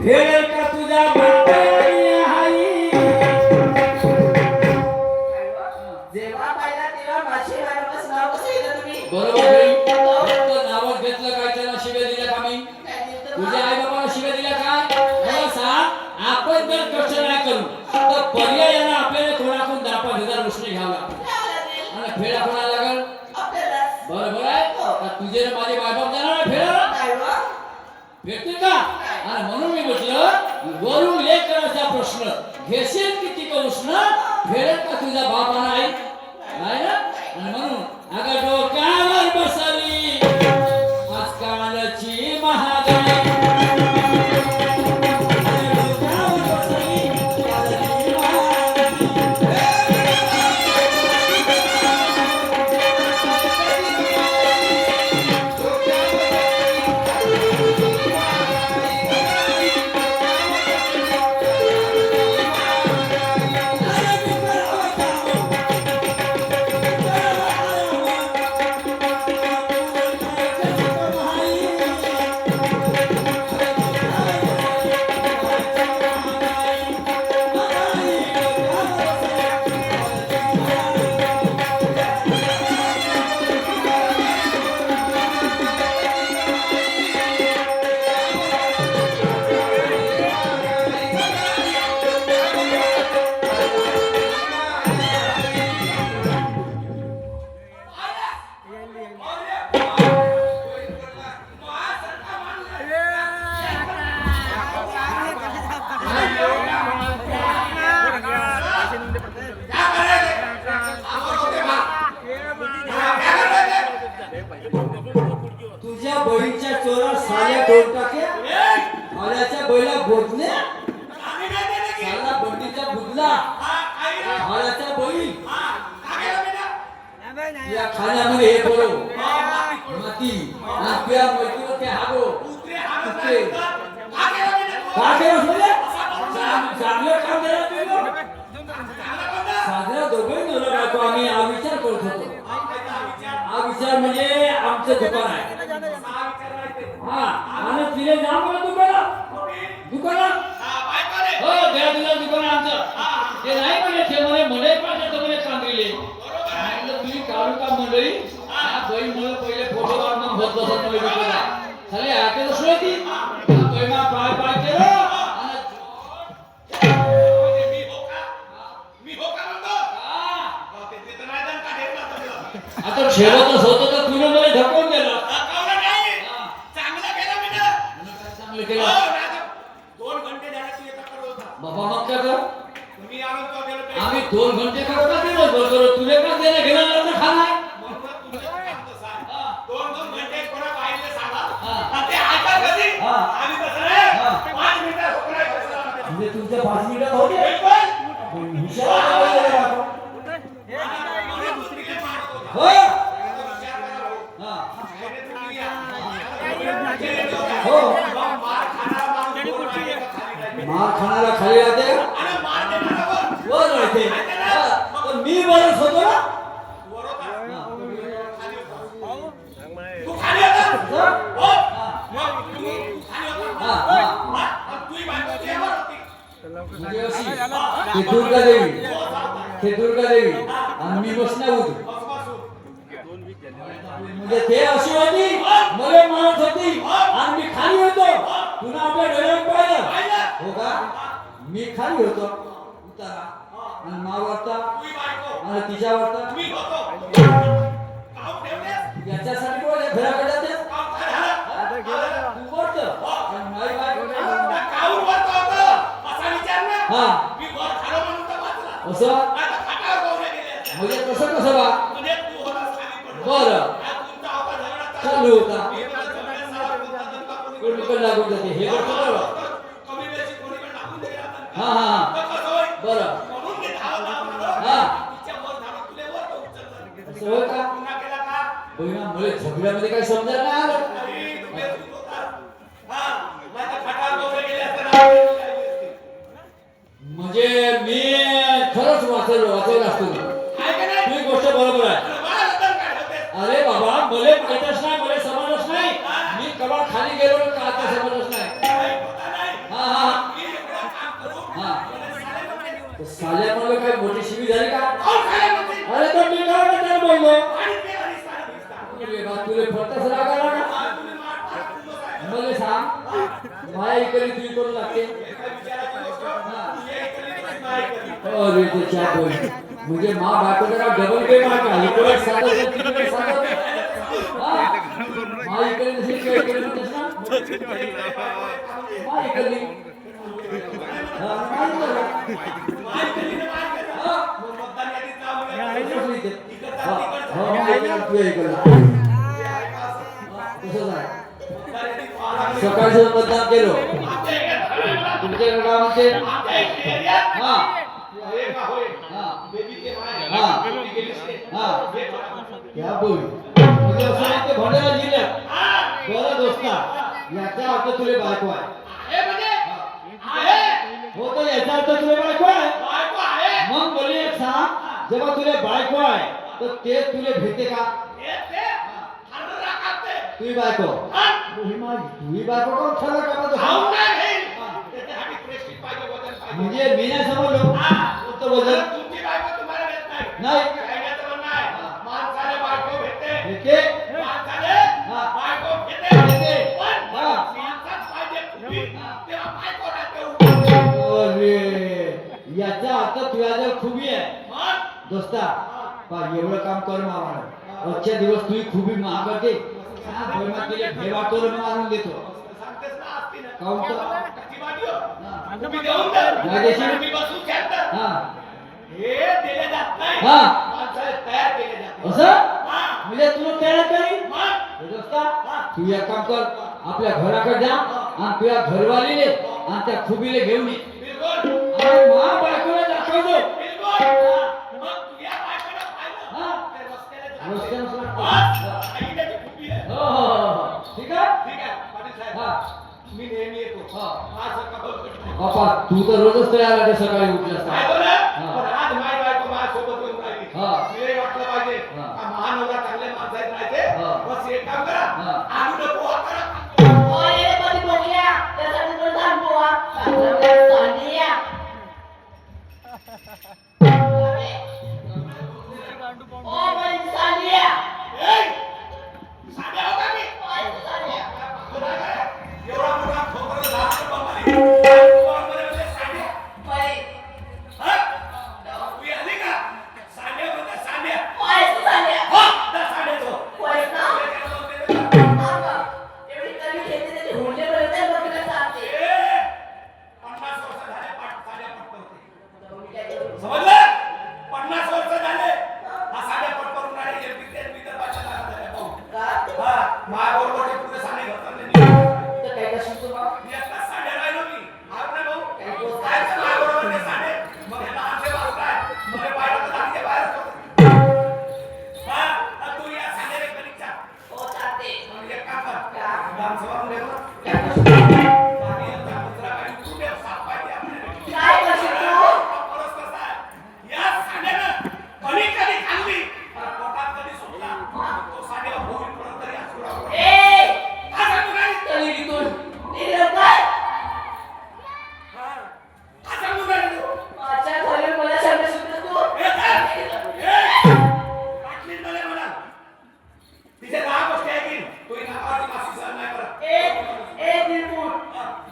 भेळ का तुझ्या जेव्हा पाहिला तेव्हा माशी नाव कसं तुम्ही बरोबर फक्त घेतलं काय शिव्या दिल्या का मी तुझ्या आई बाबाला शिव्या दिल्या काय मला सांग आपण जर कष्ट नाही करू तर पर्यायानं आपल्याला कोणाकडून दहा पाच हजार रुपये आणि फेडा कोणाला लागल बरोबर आहे तुझे माझे बाबा जाणार आहे फेडायला काय बा? भेटते का? आणि म्हणून मी म्हटलं वरून लेख करायचा प्रश्न. घेशील किती का उष्ण? फेडेल का तुझ्या बाप आई? तुझ्या बळीच्या चोरा साल्या दोन टाक्या आल्याच्या बैला बोधल्या साला बंडीचा बुदला आल्याचा बैल या खाण्यामध्ये हे बोलो माती आपल्या मैत्रीवर ते हागो कुत्रे का केलं म्हणजे चांगलं काम केलं तुम्ही साजरा दोघे नवरा बायको आम्ही हा विचार करत होतो हा विचार म्हणजे आमचं दुकान आहे हा आणि तिने जा मला दुकानात दुकानात हो त्या तुझं दुकान आमचं. ते नाही म्हणजे ते म्हणे म्हणे पाहिजे तर म्हणे कांदळीले तुम्ही काढू मंडळी? हा बाई पहिले फोटो काढणं होत बसत नाही दुकानात खाली आके तर ती. बैमा पाय पाय केलं. आता शेवटच होतं तर तुला मला ढकलून दिलं चांगलं केलं बाबा मग काय कर आम्ही दोन घंटे करत का दिवसभर करू तुले का देणं घेणं लग्न खाणार म्हणजे तुमच्या पाच मिनिटात होते हुशार आहे का बाबा? हो? हा. हो मार खाणारा खाली राहते वर राहते हा, पण मी बरंच होतो ना हा, हा. म्हणजे अशी, ते दुर्गा देवी. ते दुर्गा देवी. आणि मी बसणार होतो. म्हणजे ते अशी होती मला मारत होती. आणि मी खाली होतो. तुला आपल्या डोळ्यात पाहिलं. हो का? मी खाली होतो. आणि मा वाटता आणि तिच्या वाटता याच्यासाठी घराकडे जाते तू वरतं. आणि माई बायको हा असं म्हणजे कसं कसं बा बरं चालू होता कोणी हे गोष्ट बरोबर हा हा हा. बरं. हा. असं होय का? बहिणा मुळे झगड्यामध्ये काही समजा नाही आलं. म्हणजे मी खरंच वाचल वाचल असतो. ही गोष्ट बरोबर आहे. अरे बाबा मले माहितच नाही मले समजच नाही. मी कवा खाली गेलो साल्यामुळे काय मोठी शिवी झाली का? अरे तो मी काय काय बोललो तुले सांग माया इकडे तुझी कोण लागते. अरे ते बोल? म्हणजे मा बाटोला डबल पे मारता इकडे सांगत तिकडे सांगत मा इकडे तशी इकडे तशी मा इकडे. सकाळचं मतदान केलं. तुमच्या गावामध्ये हा. हा. भंडारा जिल्ह्यात बरं दोस्ता. याचा अर्थ तुले बायको आहे. हो तर याचा अर्थ तुले बायको आहे मग बोले एक सांग जेव्हा तुले बायको आहे तर ते तुले भेटते का तुझी बायको ही माझी तुझी बायको कोण ठरलं का माझं? म्हणजे मी नाही समजलो कोणतं वजन नाही दोस्ता एवढं काम कर मामा आजच्या दिवस तुझी खुबी महागते तिला भेवा करून मारून देतो. हा. असं? म्हणजे तुला तयार करी तू एक काम कर. आपल्या घराकडे जा आणि तुझ्या घरवालीले आणि त्या खुबीले घेऊन ये. कठीण. बापा तू तर रोजच तयार आहे सकाळी उठल्यास